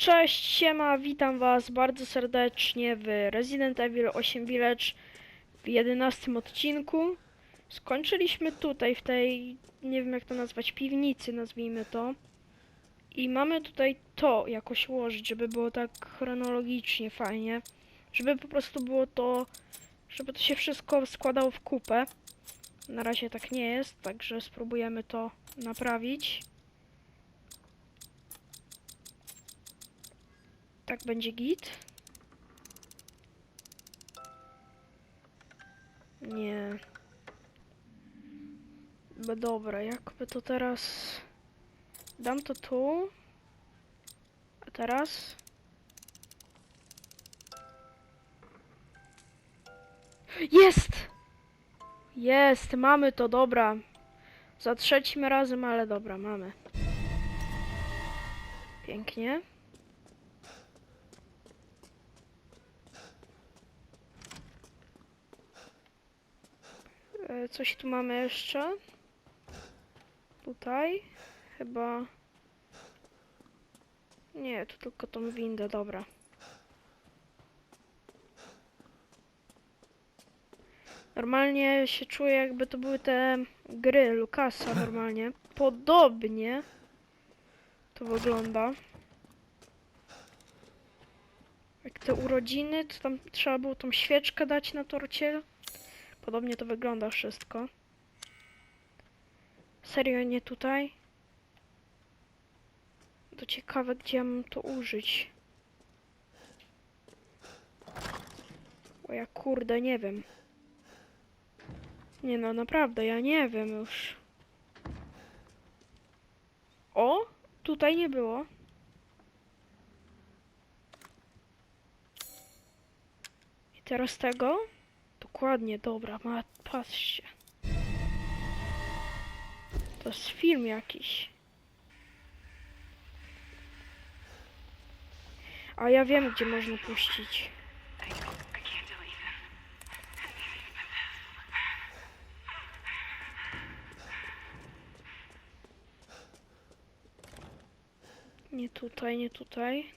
Cześć, siema, witam was bardzo serdecznie w Resident Evil 8 Village w 11 odcinku. Skończyliśmy tutaj, w tej, nie wiem jak to nazwać, piwnicy nazwijmy to. I mamy tutaj to jakoś ułożyć, żeby było tak chronologicznie fajnie. Żeby po prostu było to, żeby to się wszystko składało w kupę. Na razie tak nie jest, także spróbujemy to naprawić. Tak będzie git. Nie. Bo dobra, jakby to teraz... Dam to tu. A teraz... Jest! Jest, mamy to, dobra. Za trzecim razem, ale dobra, mamy. Pięknie. Coś tu mamy jeszcze. Tutaj. Chyba. Nie, tu tylko tą windę, dobra. Normalnie się czuję, jakby to były te gry Lukasa normalnie. Podobnie to wygląda. Jak te urodziny, to tam trzeba było tą świeczkę dać na torcie. Podobnie to wygląda wszystko. Serio nie tutaj? To ciekawe, gdzie ja mam to użyć. O ja kurde, nie wiem. Nie no, naprawdę, ja nie wiem już. O! Tutaj nie było. I teraz tego? Dokładnie, dobra, ma, patrzcie. To jest film jakiś. A ja wiem, gdzie można puścić. Nie tutaj, nie tutaj.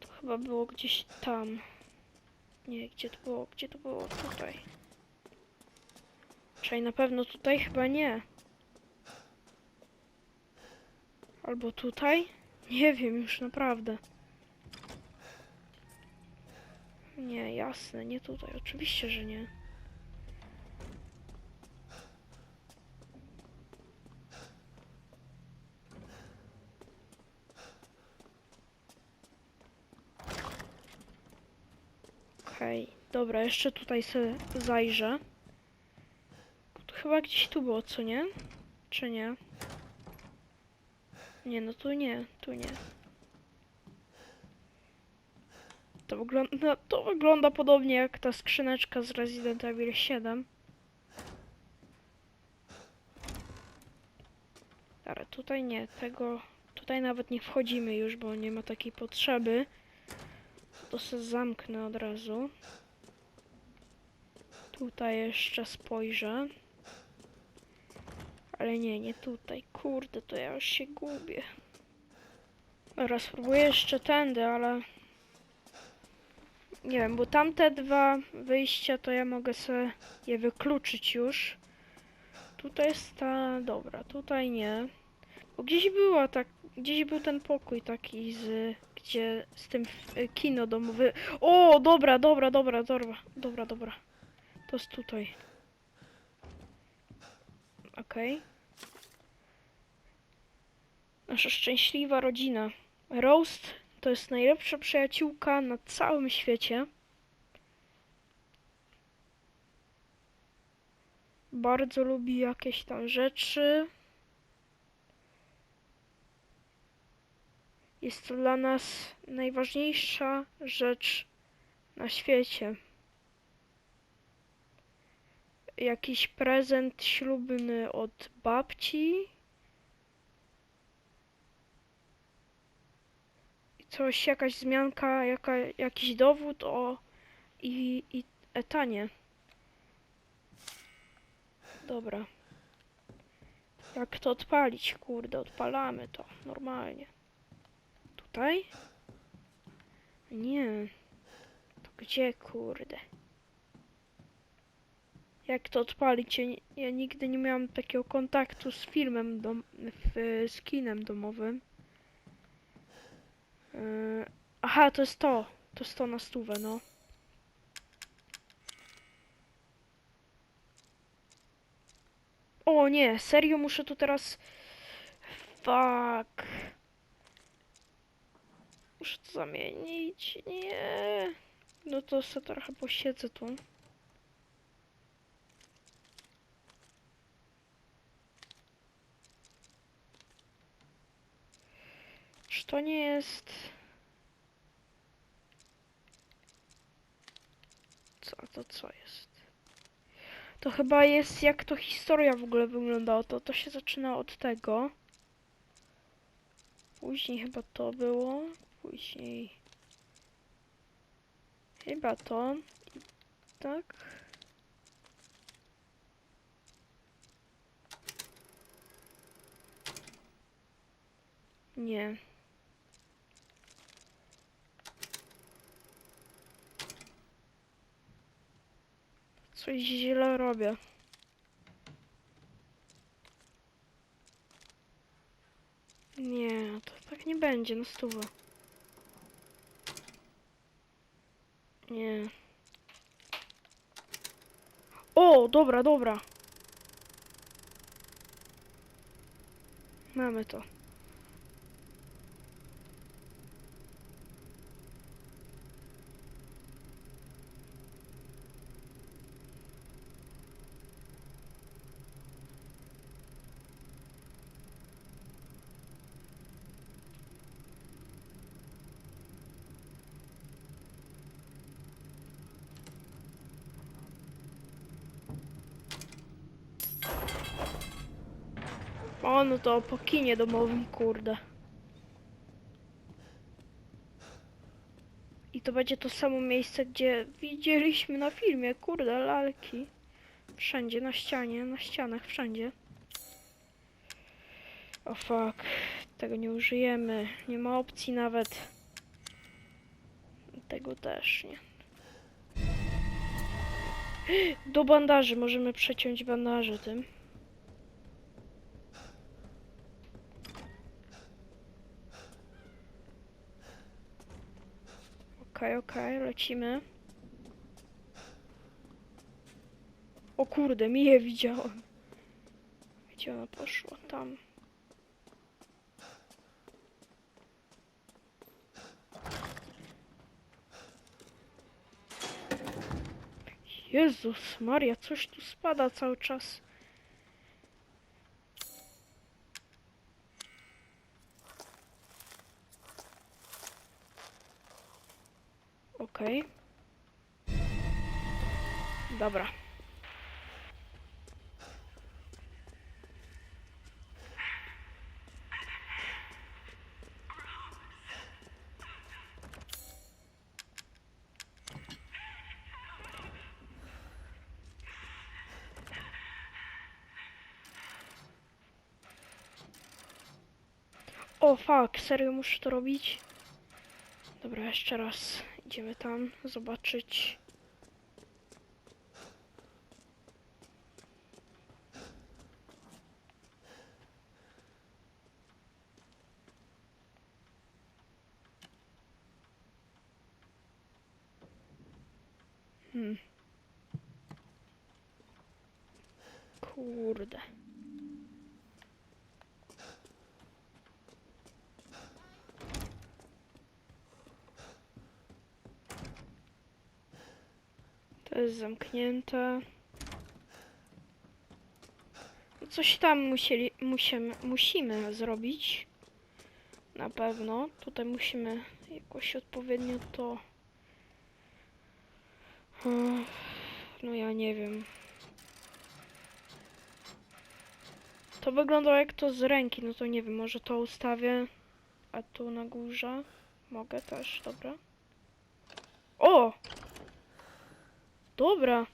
To chyba było gdzieś tam. Nie, gdzie to było? Gdzie to było? Tutaj. Czyli na pewno tutaj? Chyba nie. Albo tutaj? Nie wiem już naprawdę. Nie, jasne, nie tutaj. Oczywiście, że nie. Okej, dobra, jeszcze tutaj sobie zajrzę. To chyba gdzieś tu było, co nie? Czy nie? Nie, no tu nie, tu nie. To wygląda, no, to wygląda podobnie jak ta skrzyneczka z Resident Evil 7. Ale tutaj nie, tego... Tutaj nawet nie wchodzimy już, bo nie ma takiej potrzeby. To se zamknę od razu. Tutaj jeszcze spojrzę. Ale nie, nie tutaj. Kurde, to ja już się gubię. Dobra, spróbuję jeszcze tędy, ale... Nie wiem, bo tamte dwa wyjścia to ja mogę sobie je wykluczyć już. Tutaj jest ta... Dobra, tutaj nie. Bo gdzieś była tak... Gdzieś był ten pokój taki z... Gdzie... Z tym y, kino domowy... O, dobra, dobra, dobra, dobra, dobra, dobra. To jest tutaj. Okej. Nasza szczęśliwa rodzina. Roast to jest najlepsza przyjaciółka na całym świecie. Bardzo lubi jakieś tam rzeczy. Jest to dla nas najważniejsza rzecz na świecie. Jakiś prezent ślubny od babci. Coś, jakaś wzmianka, jaka, jakiś dowód o i, i etanie. Dobra. Jak to odpalić? Kurde, odpalamy to normalnie. Tutaj? Nie. To gdzie, kurde? Jak to odpalić? Ja, ni- ja nigdy nie miałam takiego kontaktu z filmem, dom z kinem domowym. Yy, aha, to jest to. To jest to na stówę, no. O nie, serio muszę tu teraz... Fuck. Muszę to zamienić. Nie. No to sobie trochę posiedzę tu. To nie jest... Co to co jest? To chyba jest jak to historia w ogóle wyglądała. To, to się zaczyna od tego. Później chyba to było. Później. Chyba to. Tak. Nie. Coś źle robię. Nie, to tak nie będzie, no stówę. Nie. O, dobra, dobra. Mamy to. No to po kinie domowym, kurde. I to będzie to samo miejsce, gdzie widzieliśmy na filmie, kurde, lalki. Wszędzie, na ścianie, na ścianach, wszędzie. O fuck, tego nie użyjemy, nie ma opcji nawet. Tego też nie. Do bandaży, możemy przeciąć bandaże tym. Okej, okej, lecimy. O kurde, Miję widziałem. Gdzie ona poszła? Tam. Jezus Maria, coś tu spada cały czas. Okej. Dobra. O fuck, serio muszę to robić? Dobra, jeszcze raz. Idziemy tam zobaczyć. Hmm. Kurde. Jest zamknięte. Coś tam musieli, musimy, musimy zrobić. Na pewno. Tutaj musimy jakoś odpowiednio to... Hmm, No ja nie wiem. To wyglądało jak to z ręki, no to nie wiem, może to ustawię. A tu na górze. Mogę też, dobra. O! Dobra.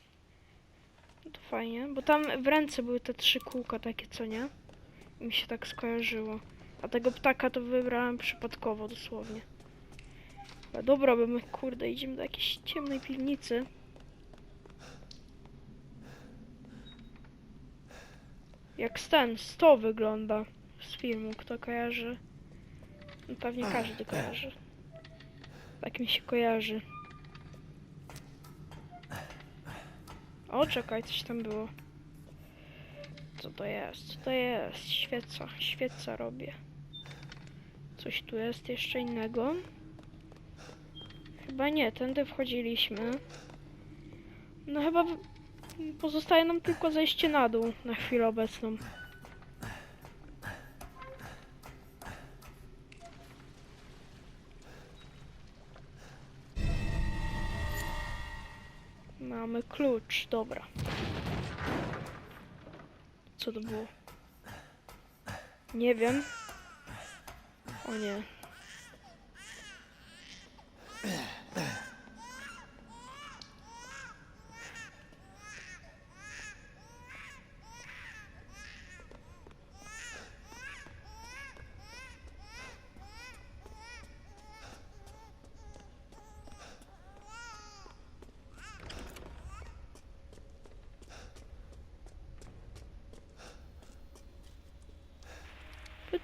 To fajnie, bo tam w ręce były te trzy kółka takie, co nie? Mi się tak skojarzyło. A tego ptaka to wybrałem przypadkowo dosłownie. Dobra, bo my kurde idziemy do jakiejś ciemnej piwnicy. Jak ten, sto wygląda z filmu, kto kojarzy? No pewnie każdy kojarzy. Tak mi się kojarzy. O, czekaj, coś tam było. Co to jest? Co to jest? Świeca. Świeca robię. Coś tu jest jeszcze innego? Chyba nie, tędy wchodziliśmy. No chyba pozostaje nam tylko zejście na dół na chwilę obecną. Mamy klucz, dobra. Co to było? Nie wiem. O nie.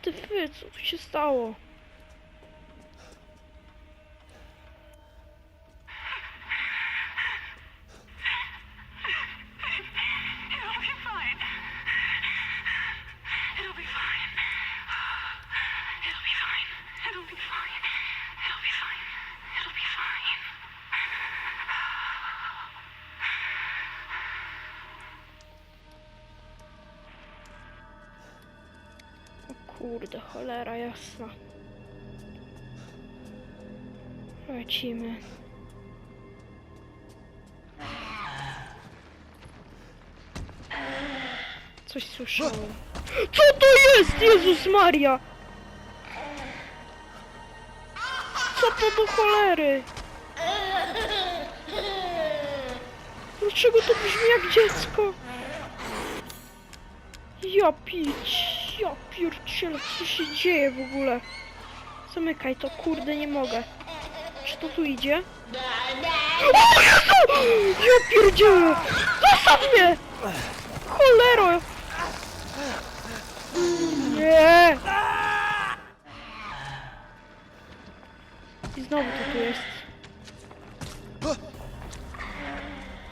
Ty, co się stało? Kurde, cholera jasna. Lecimy. Coś słyszałem. Co to jest? Jezus Maria! Co to do cholery? Dlaczego to brzmi jak dziecko? Ja pić, ja pierdzielę, co się dzieje w ogóle? Zamykaj to, kurde, nie mogę. Czy to tu idzie? O Jezu! Ja pierdzielę! Zostaw mnie! Cholero! Nie! I znowu to tu jest.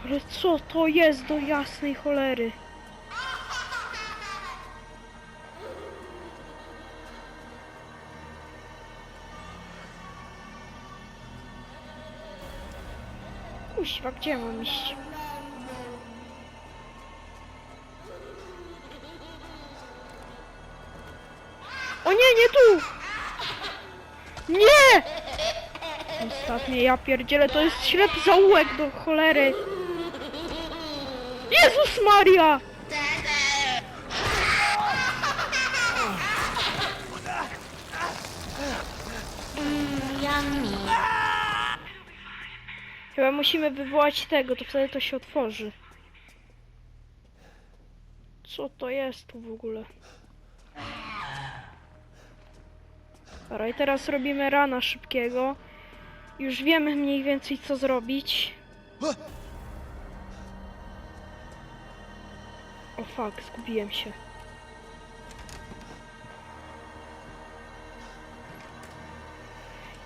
Ale co to jest do jasnej cholery? Kuźwa, gdzie mam iść? O nie, nie tu! Nie! Ostatnie, ja pierdzielę, to jest ślepy zaułek do cholery. Jezus Maria! Chyba musimy wywołać tego, to wtedy to się otworzy. Co to jest tu w ogóle? Dobra, i teraz robimy rana szybkiego. Już wiemy mniej więcej co zrobić. O fuck, zgubiłem się.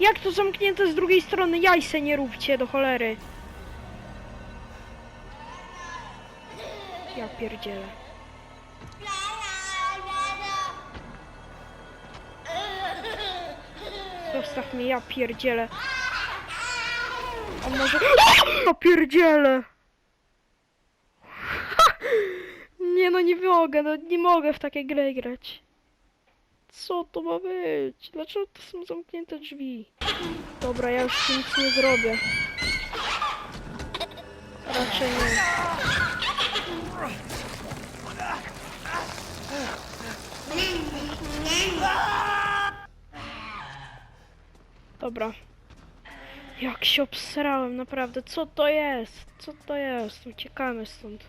Jak to zamknięte z drugiej strony? Jajse nie róbcie do cholery. Ja pierdzielę. Zostaw mnie, ja pierdzielę. A może... Ja pierdzielę! Nie no, nie mogę, no nie mogę w takie gry grać. Co to ma być? Dlaczego to są zamknięte drzwi? Dobra, ja już nic nie zrobię. Raczej nie. Dobra. Jak się obsrałem, naprawdę. Co to jest? Co to jest? Uciekamy stąd.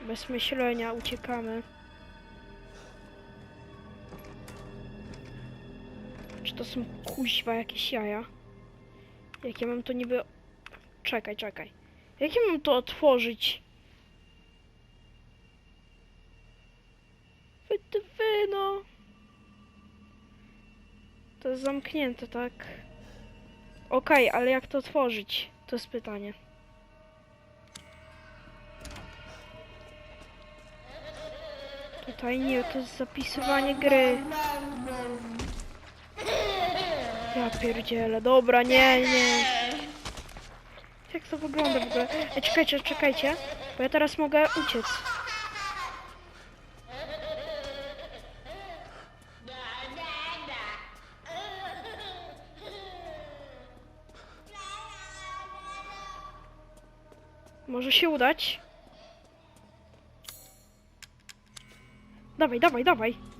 Bez myślenia uciekamy. To są kuźwa jakieś jaja? Jak ja mam to niby... Czekaj, czekaj. Jak ja mam to otworzyć? Wy, no. To jest zamknięte, tak? Okej, ale jak to otworzyć? To jest pytanie. Tutaj nie, to jest zapisywanie gry. Ja pierdzielę, dobra, nie, nie. Jak to wygląda w ogóle? Ej, czekajcie, czekajcie, bo ja teraz mogę uciec. Może się udać. Dawaj, dawaj, dawaj.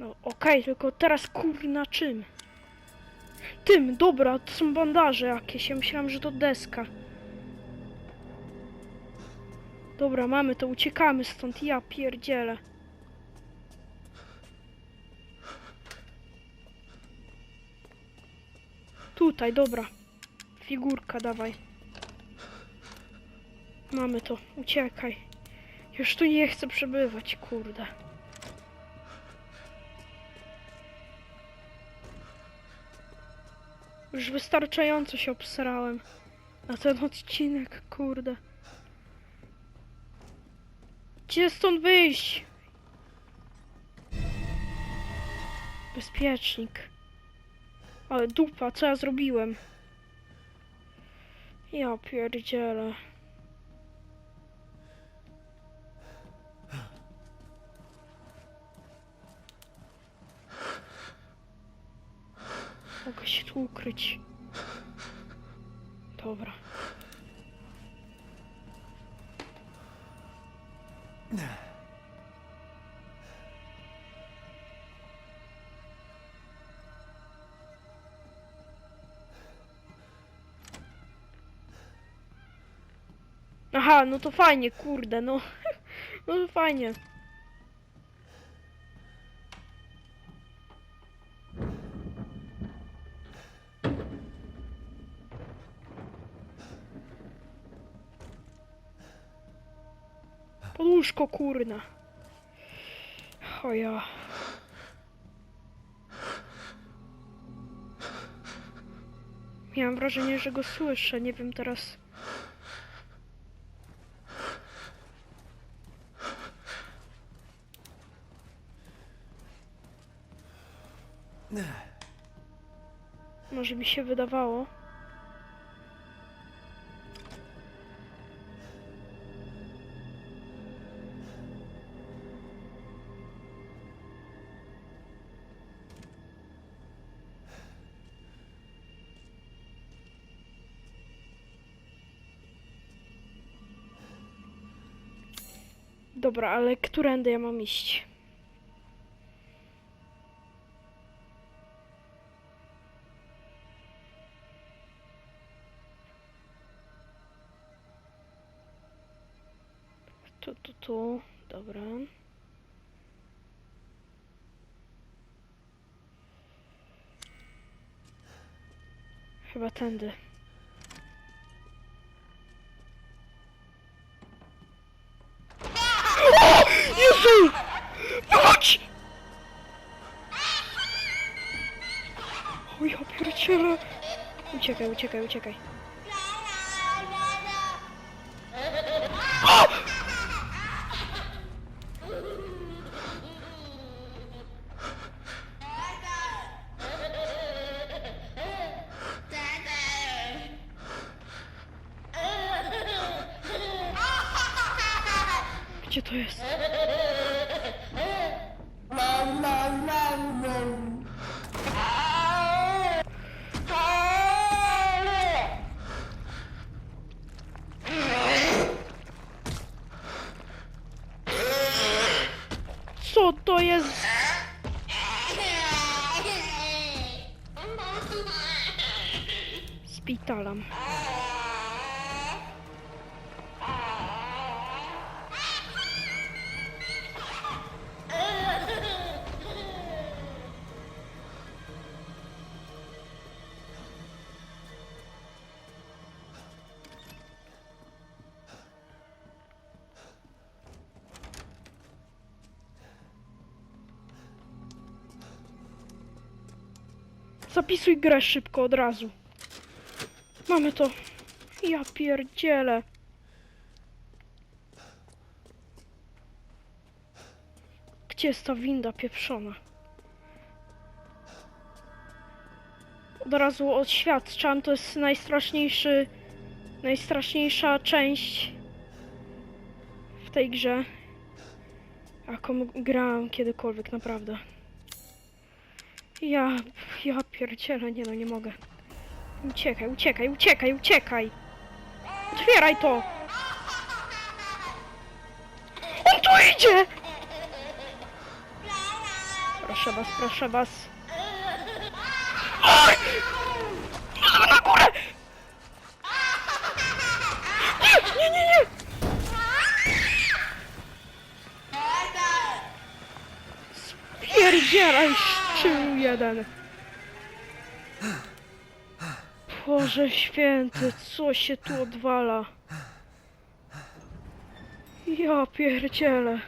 No okej, tylko teraz kurna czym? Tym, dobra, to są bandaże jakieś, ja myślałam, że to deska. Dobra, mamy to, uciekamy stąd, ja pierdzielę. Tutaj, dobra. Figurka, dawaj. Mamy to, uciekaj. Już tu nie chcę przebywać, kurde. Już wystarczająco się obsrałem na ten odcinek, kurde. Gdzie stąd wyjść? Bezpiecznik. Ale dupa, co ja zrobiłem? Ja pierdzielę. Mogę się tu ukryć. Dobra. Aha, no to fajnie, kurde, no. Poduszko, kurna. O ja. Miałam wrażenie, że go słyszę, nie wiem teraz. Może mi się wydawało. Dobra, ale którędy ja mam iść? Tu, tu, tu. Dobra. Chyba tędy. Uciekaj, uciekaj, uciekaj. Gdzie to jest? Co to jest? Zapisuj grę szybko od razu. Mamy to. Ja pierdzielę. Gdzie jest ta winda pieprzona? Od razu oświadczam, to jest najstraszniejszy, najstraszniejsza część w tej grze, jaką grałem kiedykolwiek, naprawdę. Ja, ja pierdzielę, nie no, nie mogę. Uciekaj, uciekaj, uciekaj, uciekaj! Otwieraj to! On tu idzie! Proszę was, proszę was. Oj! Na górę! Nie, nie, nie, nie! Spierdzielaj, szczylu jeden. Boże święty, co się tu odwala? Ja pierdzielę.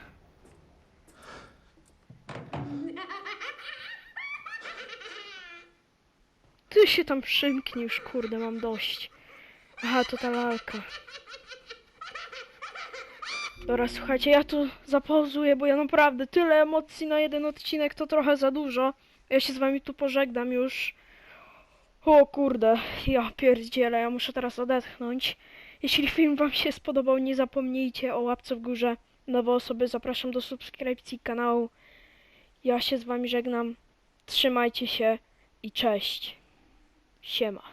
Ty się tam przymknij już, kurde, mam dość. Aha, to ta lalka. Dobra, słuchajcie, ja tu zapauzuję, bo ja naprawdę tyle emocji na jeden odcinek to trochę za dużo. Ja się z wami tu pożegnam już. O kurde, ja pierdzielę, ja muszę teraz odetchnąć. Jeśli film wam się spodobał, nie zapomnijcie o łapce w górze. Nowe osoby zapraszam do subskrypcji kanału. Ja się z wami żegnam. Trzymajcie się i cześć. Siema.